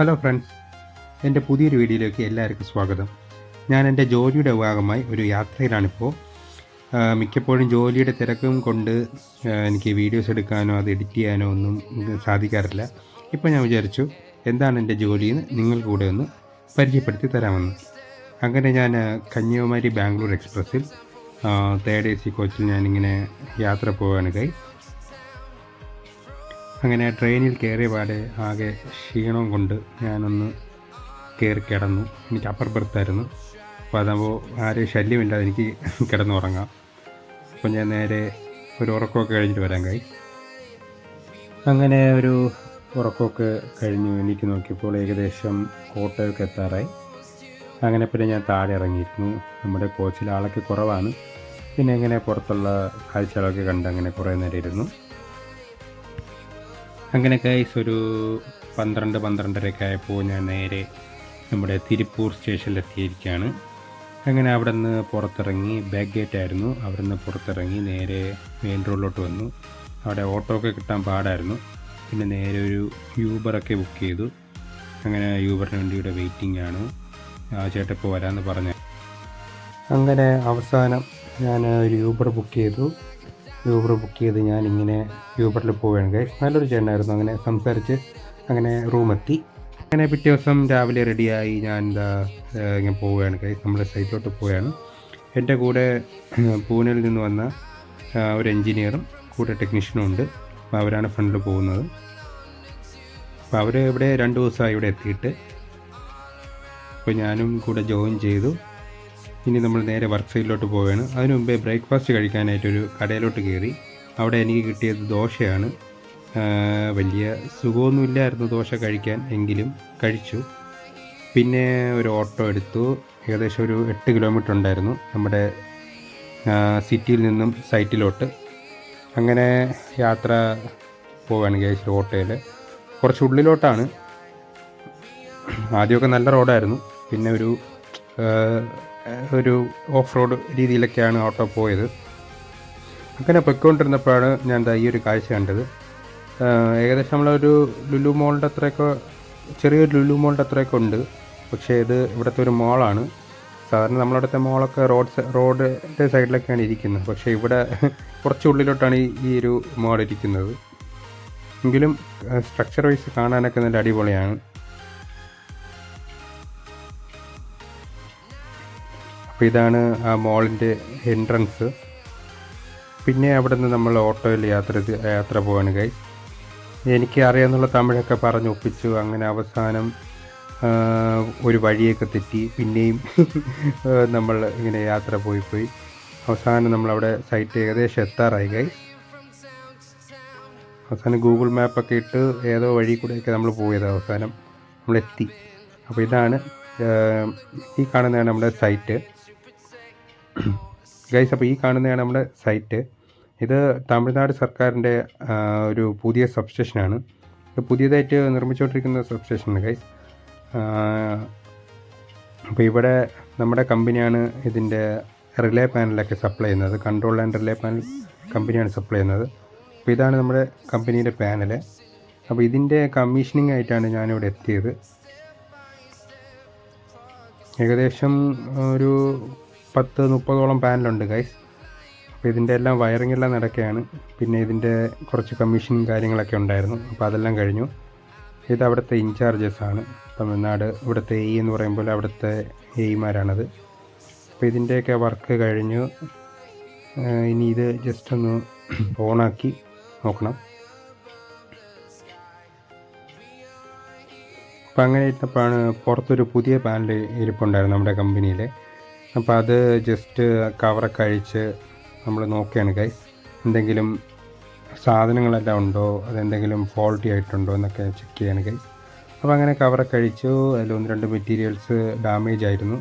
Hello friends എന്റെ പുതിയൊരു വീഡിയോയിലേക്ക് എല്ലാവർക്കും സ്വാഗതം. ഞാൻ എന്റെ ജോലിയുടെ ഭാഗമായി ഒരു യാത്രയിലാണിപ്പോൾ മിക്കപ്പോഴും ജോലിയുടെ തിരക്കും കൊണ്ട് എനിക്ക് വീഡിയോസ് എടുക്കാനോ അത് എഡിറ്റ് ചെയ്യാനോ ഒന്നും സാധിക്കാറില്ല. ഇപ്പോൾ ഞാൻ വിചാരിച്ചു എന്താണ് എന്റെ ജോലിയെന്ന് നിങ്ങൾക്ക് കൂടെ ഒന്ന് പരിചയപ്പെടുത്തി തരാമെന്ന്. അങ്ങനെ ഞാൻ Kanyakumari Bangalore എക്സ്പ്രസ്സിൽ third A C കോച്ചിൽ ഞാനിങ്ങനെ യാത്ര പോവുകയാണ് കൈ അങ്ങനെ ട്രെയിനിൽ കയറിയ പാടെ ആകെ ക്ഷീണം കൊണ്ട് ഞാനൊന്ന് കയറി കിടന്നു. എനിക്ക് അപ്പർ ബർത്തായിരുന്നു അപ്പോൾ അതാകുമ്പോൾ ആരെയും ശല്യമില്ലാതെ എനിക്ക് കിടന്നുറങ്ങാം. അപ്പോൾ ഞാൻ നേരെ ഒരു ഉറക്കമൊക്കെ കഴിഞ്ഞിട്ട് വരാൻ കഴി. അങ്ങനെ ഒരു ഉറക്കമൊക്കെ കഴിഞ്ഞു. എനിക്ക് നോക്കിയപ്പോൾ ഏകദേശം കോട്ടയൊക്കെ എത്താറായി. അങ്ങനെ പിന്നെ ഞാൻ താഴെ ഇറങ്ങിയിരുന്നു. നമ്മുടെ കോച്ചിൽ ആളൊക്കെ കുറവാണ്. പിന്നെ ഇങ്ങനെ പുറത്തുള്ള കാഴ്ചകളൊക്കെ കണ്ട് അങ്ങനെ കുറേ നേരം ഇരുന്നു. അങ്ങനെ കൈസ് ഒരു പന്ത്രണ്ട് പന്ത്രണ്ടരയൊക്കെ ആയപ്പോൾ ഞാൻ നേരെ നമ്മുടെ തിരുപ്പൂർ സ്റ്റേഷനിലെത്തിയിരിക്കുകയാണ് അങ്ങനെ അവിടെ നിന്ന് പുറത്തിറങ്ങി ബാക്ക് ഗേറ്റ് ആയിരുന്നു. അവിടെ നിന്ന് പുറത്തിറങ്ങി നേരെ മെയിൻ റോഡിലോട്ട് വന്നു. അവിടെ ഓട്ടോ ഒക്കെ കിട്ടാൻ പാടായിരുന്നു. പിന്നെ നേരെ ഒരു യൂബറൊക്കെ ബുക്ക് ചെയ്തു. അങ്ങനെ യൂബറിന് വേണ്ടിയുടെ വെയിറ്റിംഗ് ആണ്. ആ ചേട്ടൻ ഇപ്പോൾ വരാമെന്ന് പറഞ്ഞു. അങ്ങനെ അവസാനം ഞാൻ ഒരു യൂബർ ബുക്ക് ചെയ്തു. യൂബർ ബുക്ക് ചെയ്ത് ഞാൻ ഇങ്ങനെ യൂബറിൽ പോവുകയാണ് ഗൈസ് നല്ലൊരു ചേട്ടനായിരുന്നു. അങ്ങനെ സംസാരിച്ച് അങ്ങനെ റൂമെത്തി. അങ്ങനെ പിറ്റേ ദിവസം രാവിലെ റെഡിയായി ഞാൻ എന്താ ഇങ്ങനെ പോവുകയാണ് ഗൈസ് നമ്മുടെ സൈറ്റിലോട്ട് പോവുകയാണ്. എന്റെ കൂടെ പൂനെയിൽ നിന്ന് വന്ന ഒരു എൻജിനീയറും കൂടെ ടെക്നീഷ്യനും ഉണ്ട്. അപ്പോൾ അവരാണ് ഫ്രണ്ടിൽ പോകുന്നത്. അപ്പോൾ അവർ ഇവിടെ രണ്ട് ദിവസമായി ഇവിടെ എത്തിയിട്ട്. അപ്പോൾ ഞാനും കൂടെ ജോയിൻ ചെയ്തു. ഇനി നമ്മൾ നേരെ വർക്ക് സൈറ്റിലോട്ട് പോവുകയാണ്. അതിനു മുമ്പേ ബ്രേക്ക്ഫാസ്റ്റ് കഴിക്കാനായിട്ടൊരു കടയിലോട്ട് കയറി. അവിടെ എനിക്ക് കിട്ടിയത് ദോശയാണ്. വലിയ സുഖമൊന്നുമില്ലായിരുന്നു ദോശ കഴിക്കാൻ. എങ്കിലും കഴിച്ചു. പിന്നെ ഒരു ഓട്ടോ എടുത്തു. ഏകദേശം ഒരു എട്ട് കിലോമീറ്റർ ഉണ്ടായിരുന്നു നമ്മുടെ സിറ്റിയിൽ നിന്നും സൈറ്റിലോട്ട് അങ്ങനെ യാത്ര പോവുകയാണ് കേസ് ഓട്ടോയിൽ. കുറച്ച് ഉള്ളിലോട്ടാണ്. ആദ്യമൊക്കെ നല്ല റോഡായിരുന്നു പിന്നെ ഒരു ഒരു ഓഫ് റോഡ് രീതിയിലൊക്കെയാണ് ഓട്ടോ പോയത്. അങ്ങനെ പൊയ്ക്കൊണ്ടിരുന്നപ്പോഴാണ് ഞാൻ ഈ ഒരു കാഴ്ച കണ്ടത്. ഏകദേശം നമ്മളൊരു ലുലു മോളിന്റെ അത്രയൊക്കെ ചെറിയൊരു ലുലു മോളിന്റെ അത്രയൊക്കെ ഉണ്ട്. പക്ഷേ ഇത് ഇവിടുത്തെ ഒരു മോളാണ്. സാധാരണ നമ്മളവിടുത്തെ മോളൊക്കെ റോഡ് റോഡിന്റെ സൈഡിലൊക്കെയാണ് ഇരിക്കുന്നത്. പക്ഷേ ഇവിടെ കുറച്ച് ഉള്ളിലോട്ടാണ് ഈ ഒരു മോൾ ഇരിക്കുന്നത് എങ്കിലും സ്ട്രക്ചർ വൈസ് കാണാനൊക്കെ നല്ല അടിപൊളിയാണ്. അപ്പോൾ ഇതാണ് ആ മോളിന്റെ എൻട്രൻസ്. പിന്നെ അവിടെ നിന്ന് നമ്മൾ ഓട്ടോയിൽ യാത്ര യാത്ര പോവാണ് കൈ എനിക്ക് അറിയാമെന്നുള്ള തമിഴൊക്കെ പറഞ്ഞ് ഒപ്പിച്ചു. അങ്ങനെ അവസാനം ഒരു വഴിയൊക്കെ തെറ്റി. പിന്നെയും നമ്മൾ ഇങ്ങനെ യാത്ര പോയി പോയി. അവസാനം നമ്മളവിടെ സൈറ്റ് ഏകദേശം എത്താറായി കൈ അവസാനം ഗൂഗിൾ മാപ്പൊക്കെ ഇട്ട് ഏതോ വഴി കൂടെയൊക്കെ നമ്മൾ പോയത് അവസാനം. നമ്മളെത്തി. അപ്പോൾ ഇതാണ് ഈ കാണുന്നതാണ് നമ്മുടെ സൈറ്റ് ഗൈസ് അപ്പോൾ ഈ കാണുന്നതാണ് നമ്മുടെ സൈറ്റ്. ഇത് തമിഴ്നാട് സർക്കാരിന്റെ ഒരു പുതിയ സബ്സ്റ്റേഷനാണ്. പുതിയതായിട്ട് നിർമ്മിച്ചുകൊണ്ടിരിക്കുന്ന സബ്സ്റ്റേഷനാണ് ഗൈസ്. അപ്പോൾ ഇവിടെ നമ്മുടെ കമ്പനിയാണ് ഇതിന്റെ റിലേ പാനലൊക്കെ സപ്ലൈ ചെയ്യുന്നത്. കൺട്രോൾ ആൻഡ് റിലേ പാനൽ കമ്പനിയാണ് സപ്ലൈ ചെയ്യുന്നത്. അപ്പോൾ ഇതാണ് നമ്മുടെ കമ്പനിയുടെ പാനൽ അപ്പോൾ ഇതിന്റെ കമ്മീഷനിങ് ആയിട്ടാണ് ഞാനിവിടെ എത്തിയത്. ഏകദേശം ഒരു പത്ത് മുപ്പതോളം പാനലുണ്ട് ഗൈസ് അപ്പോൾ ഇതിന്റെ എല്ലാം വയറിംഗ് എല്ലാം നടക്കുകയാണ്. പിന്നെ ഇതിന്റെ കുറച്ച് കമ്മീഷനും കാര്യങ്ങളൊക്കെ ഉണ്ടായിരുന്നു. അപ്പോൾ അതെല്ലാം കഴിഞ്ഞു. ഇത് അവിടുത്തെ ഇൻചാർജസ് ആണ്. തമിഴ്നാട് ഇവിടുത്തെ എ എന്ന് പറയുമ്പോൾ അവിടുത്തെ എയിമാരാണത് അപ്പോൾ ഇതിന്റെയൊക്കെ വർക്ക് കഴിഞ്ഞു. ഇനി ഇത് ജസ്റ്റ് ഒന്ന് ഓണാക്കി നോക്കണം. അപ്പോൾ അങ്ങനെ ഇരുന്നപ്പോഴാണ് പുറത്തൊരു പുതിയ പാനൽ ഇരിപ്പുണ്ടായിരുന്നു നമ്മുടെ കമ്പനിയിൽ അപ്പോൾ അത് ജസ്റ്റ് കവറൊക്കെ അഴിച്ച് നമ്മൾ നോക്കുകയാണ് ഗൈസ് എന്തെങ്കിലും സാധനങ്ങളെല്ലാം ഉണ്ടോ? അതെന്തെങ്കിലും ഫോൾട്ടി ആയിട്ടുണ്ടോ എന്നൊക്കെ ചെക്ക് ചെയ്യാണ് ഗൈസ് അപ്പോൾ അങ്ങനെ കവറൊക്കെ അഴിച്ചു. അതിൽ ഒന്ന് രണ്ട് മെറ്റീരിയൽസ് ഡാമേജ് ആയിരുന്നു.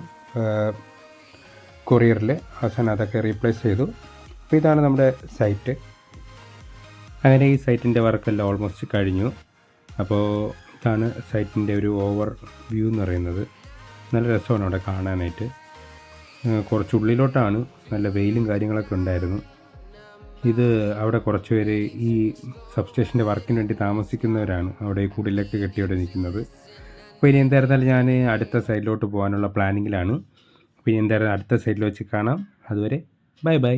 കൊറിയറിൽ അവസാനം അതൊക്കെ റീപ്ലേസ് ചെയ്തു. അപ്പോൾ ഇതാണ് നമ്മുടെ സൈറ്റ് അങ്ങനെ ഈ സൈറ്റിന്റെ വർക്കെല്ലാം ഓൾമോസ്റ്റ് കഴിഞ്ഞു. അപ്പോൾ ഇതാണ് സൈറ്റിന്റെ ഒരു ഓവർ വ്യൂ എന്ന് പറയുന്നത്. നല്ല രസമാണ് അവിടെ കാണാനായിട്ട്. ഏഹ് കുറച്ച് ഉള്ളിലോട്ടാണ് നല്ല വെയിലും കാര്യങ്ങളൊക്കെ ഉണ്ടായിരുന്നു. ഇത് അവിടെ കുറച്ച് പേര് ഈ സബ്സ്റ്റേഷന്റെ വർക്കിന് വേണ്ടി താമസിക്കുന്നവരാണ് അവിടെ ഈ കുടിലൊക്കെ കെട്ടി അവിടെ നിൽക്കുന്നത്. അപ്പോൾ ഇനി എന്തായിരുന്നാലും ഞാൻ അടുത്ത സൈഡിലോട്ട് പോകാനുള്ള പ്ലാനിങ്ങിലാണ്. അപ്പോൾ ഇനി എന്തായാലും അടുത്ത സൈഡിൽ വെച്ച് കാണാം. അതുവരെ ബൈ ബൈ.